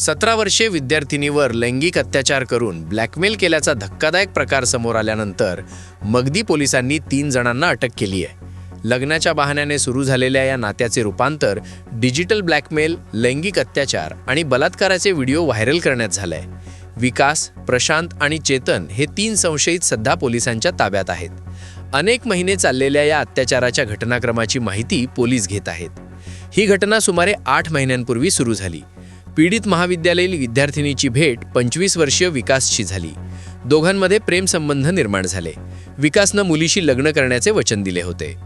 सतरा वर्षीय विद्यार्थिनीवर लैंगिक अत्याचार करून ब्लॅकमेल केल्याचा धक्कादायक प्रकार समोर आल्यानंतर मगदी पोलिसांनी तीन जणांना अटक केली आहे. लग्नाच्या बहाण्याने सुरू झालेल्या या नात्याचे रूपांतर डिजिटल ब्लॅकमेल लैंगिक अत्याचार आणि बलात्काराचे व्हिडिओ व्हायरल करण्यात झालंय. विकास प्रशांत आणि चेतन हे तीन संशयित सध्या पोलिसांच्या ताब्यात आहेत. अनेक महिने चाललेल्या या अत्याचाराच्या घटनाक्रमाची माहिती पोलीस घेत आहेत. ही घटना सुमारे आठ महिन्यांपूर्वी सुरू झाली. पीडित महाविद्यालयीन विद्यार्थिनीची भेट पंचवीस वर्षीय विकासशी झाली. दोघांमध्ये प्रेमसंबंध निर्माण झाले. विकासनं मुलीशी लग्न करण्याचे वचन दिले होते.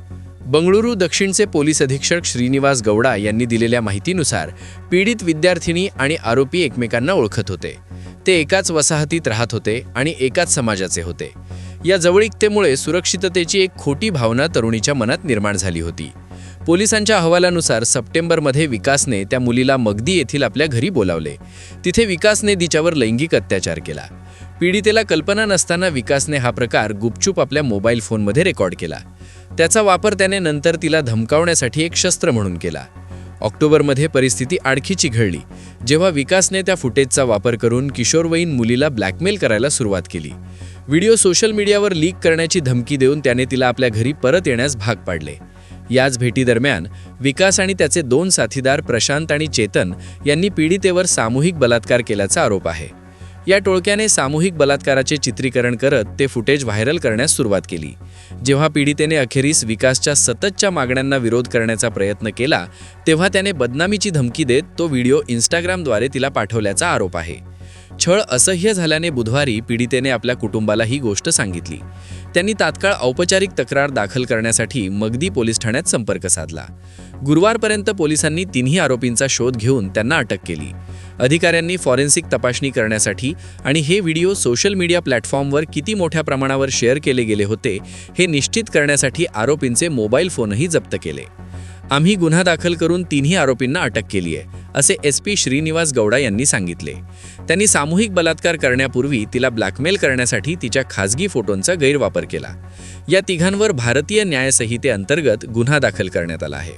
बंगळुरू दक्षिणचे पोलीस अधीक्षक श्रीनिवास गौडा यांनी दिलेल्या माहितीनुसार पीडित विद्यार्थिनी आणि आरोपी एकमेकांना ओळखत होते. ते एकाच वसाहतीत राहत होते आणि एकाच समाजाचे होते. या जवळीकतेमुळे सुरक्षिततेची एक खोटी भावना तरुणीच्या मनात निर्माण झाली होती. पोलिसांच्या अहवालानुसार सप्टेंबरमध्ये विकासने त्या मुलीला मगदी येथील आपल्या घरी बोलावले. तिथे विकासने तिच्यावर लैंगिक अत्याचार केला. पीडितेला कल्पना नसताना विकासने हा प्रकार गुपचूप आपल्या मोबाईल फोनमध्ये रेकॉर्ड केला. त्याचा वापर त्याने नंतर तिला धमकावण्यासाठी एक शस्त्र म्हणून केला. ऑक्टोबरमध्ये परिस्थिती आणखी चिघळली. जेव्हा विकासने त्या फुटेजचा वापर करून किशोरवयीन मुलीला ब्लॅकमेल करायला सुरुवात केली. व्हिडिओ सोशल मीडियावर लीक करण्याची धमकी देऊन त्याने तिला आपल्या घरी परत येण्यास भाग पाडले. याच भेटीदरम्यान विकास आणि त्याचे दोन साथीदार प्रशांत आणि चेतन यांनी पीडितेवर सामूहिक बलात्कार केल्याचा आरोप आहे. या टोळक्याने सामूहिक बलात्काराचे चित्रीकरण करत ते फुटेज व्हायरल करण्यास सुरुवात केली. जेव्हा पीडितेने अखेरीस विकासच्या सततच्या मागण्यांना विरोध करण्याचा प्रयत्न केला तेव्हा त्याने बदनामीची धमकी देत तो व्हिडिओ इंस्टाग्रामद्वारे तिला पाठवल्याचा आरोप आहे. छळ असह्य झाल्याने बुधवारी पीडितेने आपल्या कुटुंबाला ही गोष्ट सांगितली. त्यांनी तात्काळ औपचारिक तक्रार दाखल करण्यासाठी मगदी पोलीस ठाण्यात संपर्क साधला. गुरुवारपर्यंत पोलिसांनी तिन्ही आरोपींचा शोध घेऊन त्यांना अटक केली. अधिकाऱ्यांनी फॉरेन्सिक तपासणी करण्यासाठी आणि हे व्हिडिओ सोशल मीडिया प्लॅटफॉर्मवर किती मोठ्या प्रमाणावर शेअर केले गेले होते हे निश्चित करण्यासाठी आरोपींचे मोबाईल फोनही जप्त केले. आम्ही गुन्हा दाखल करून तिन्ही आरोपींना अटक केली आहे असे एस पी श्रीनिवास गौडा यांनी सांगितले. त्यांनी सामूहिक बलात्कार करण्यापूर्वी तिला ब्लॅकमेल करण्यासाठी तिच्या खासगी फोटोंचा गैरवापर केला. या तिघांवर भारतीय न्यायसंहितेअंतर्गत गुन्हा दाखल करण्यात आला आहे.